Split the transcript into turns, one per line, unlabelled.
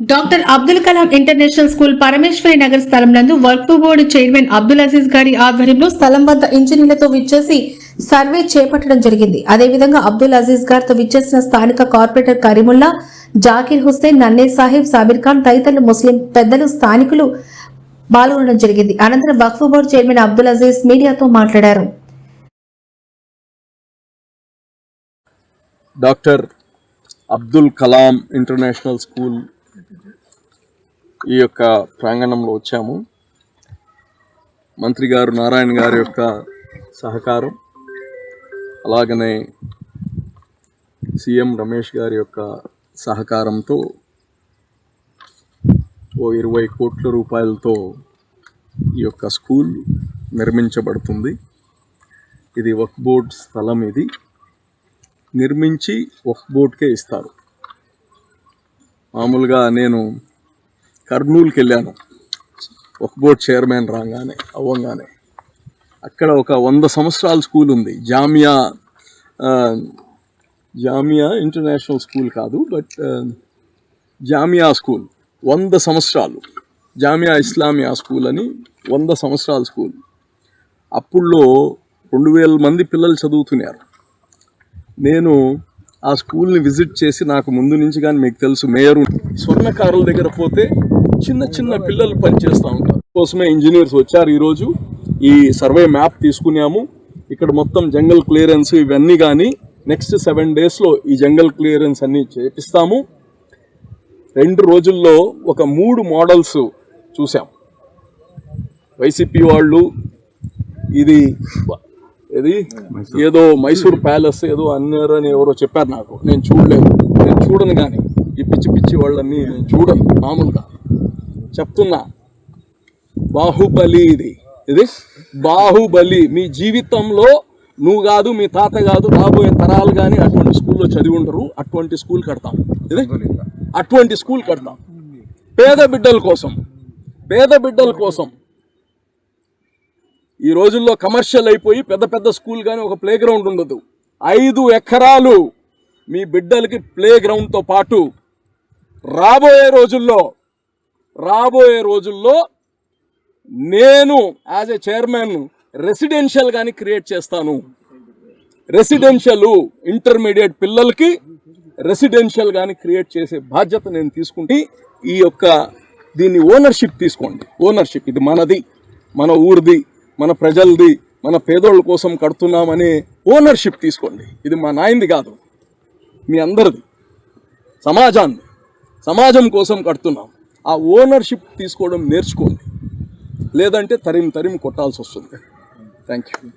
Doctor Abdul Kalam international school Parameshwari Nagar స్థలం నందు వర్క్ బోర్డు చైర్మన్ అబ్దుల్ అజీజ్ గారి ఆధ్వర్యంలో స్థలం వద్ద ఇంజనీర్లతో విచ్చేసి సర్వే చేపట్టడం జరిగింది. అదేవిధంగా అబ్దుల్ అజీజ్ గారితో విచ్చేసిన స్థానిక కార్పొరేటర్ కరీముల్లా జాకీర్ హుస్సేన్ నన్నే సాహిబ్ సాబిర్ ఖాన్ తదితరులు ముస్లిం పెద్దలు స్థానికులు పాల్గొనడం జరిగింది. అనంతరం వక్ఫ్ బోర్డు చైర్మన్ అబ్దుల్ అజీజ్ మీడియాతో మాట్లాడారు.
Doctor Abdul Kalam international school ఈ యొక్క ప్రాంగణంలో వచ్చాము. మంత్రి గారు నారాయణ గారి యొక్క సహకారం అలాగనే సీఎం రమేష్ గారి యొక్క సహకారంతో ఓ ఇరవై కోట్ల రూపాయలతో ఈ యొక్క స్కూల్ నిర్మించబడుతుంది. ఇది వక్ బోర్డ్ స్థలం ఇది. నిర్మించి ఒక బోర్డ్కే ఇస్తారు. మామూలుగా నేను కర్నూలుకి వెళ్ళాను. ఒక బోర్డ్ చైర్మన్ రాగానే అవ్వంగానే. అక్కడ ఒక వంద సంవత్సరాల స్కూల్ ఉంది. జామియా జామియా ఇంటర్నేషనల్ స్కూల్ కాదు బట్ జామియా స్కూల్. వంద సంవత్సరాలు. జామియా ఇస్లామియా స్కూల్ అని వంద సంవత్సరాల స్కూల్. అప్పుల్లో రెండు వేల మంది పిల్లలు చదువుతున్నారు. నేను ఆ స్కూల్ని విజిట్ చేసి నాకు ముందు నుంచి కానీ మీకు తెలుసు మేయర్ స్వర్ణకారుల దగ్గర పోతే చిన్న చిన్న పిల్లలు పనిచేస్తూ ఉంటారు. కోసమే ఇంజనీర్స్ వచ్చారు ఈరోజు. ఈ సర్వే మ్యాప్ తీసుకున్నాము. ఇక్కడ మొత్తం జంగల్ క్లియరెన్స్ ఇవన్నీ కానీ నెక్స్ట్ సెవెన్ డేస్లో ఈ జంగల్ క్లియరెన్స్ అన్నీ చేపిస్తాము. రెండు రోజుల్లో ఒక మూడు మోడల్స్ చూసాం. వైసీపీ వాళ్ళు ఇది ఇది ఏదో మైసూర్ ప్యాలెస్ ఏదో అన్నారని ఎవరో చెప్పారు నాకు. నేను చూడలేదు. నేను చూడను కానీ ఈ పిచ్చి పిచ్చి వాళ్ళని నేను చూడను మామూలుగా. చెప్తున్నా. బాహుబలి ఇది ఇది బాహుబలి. మీ జీవితంలో నువ్వు కాదు మీ తాత కాదు రాబోయే తరాలు కానీ అటువంటి స్కూల్లో చదివి ఉండరు అటువంటి స్కూల్ కడతాం. ఇది అటువంటి స్కూల్ కడతాం. పేద బిడ్డల కోసం. పేద బిడ్డల కోసం. ఈ రోజుల్లో కమర్షియల్ అయిపోయి పెద్ద పెద్ద స్కూల్ కానీ ఒక ప్లే గ్రౌండ్ ఉండదు. ఐదు ఎకరాలు మీ బిడ్డలకి ప్లే గ్రౌండ్తో పాటు రాబోయే రోజుల్లో రాబోయే రోజుల్లో నేను యాజ్ ఎ చైర్మన్ రెసిడెన్షియల్ కానీ క్రియేట్ చేస్తాను. రెసిడెన్షియల్ ఇంటర్మీడియట్ పిల్లలకి రెసిడెన్షియల్ కానీ క్రియేట్ చేసే బాధ్యత నేను తీసుకుంటే ఈ యొక్క దీన్ని ఓనర్షిప్ తీసుకోండి. ఓనర్షిప్ ఇది మనది మన ఊరిది మన ప్రజలది మన పేదోళ్ళ కోసం కడుతున్నామనే ఓనర్షిప్ తీసుకోండి. ఇది మా నాయంది కాదు మీ అందరిది సమాజాన్ని సమాజం కోసం కడుతున్నాం. ఆ ఓనర్షిప్ తీసుకోవడం నేర్చుకోండి. లేదంటే తరిమి తరిమి కొట్టాల్సి వస్తుంది. Thank you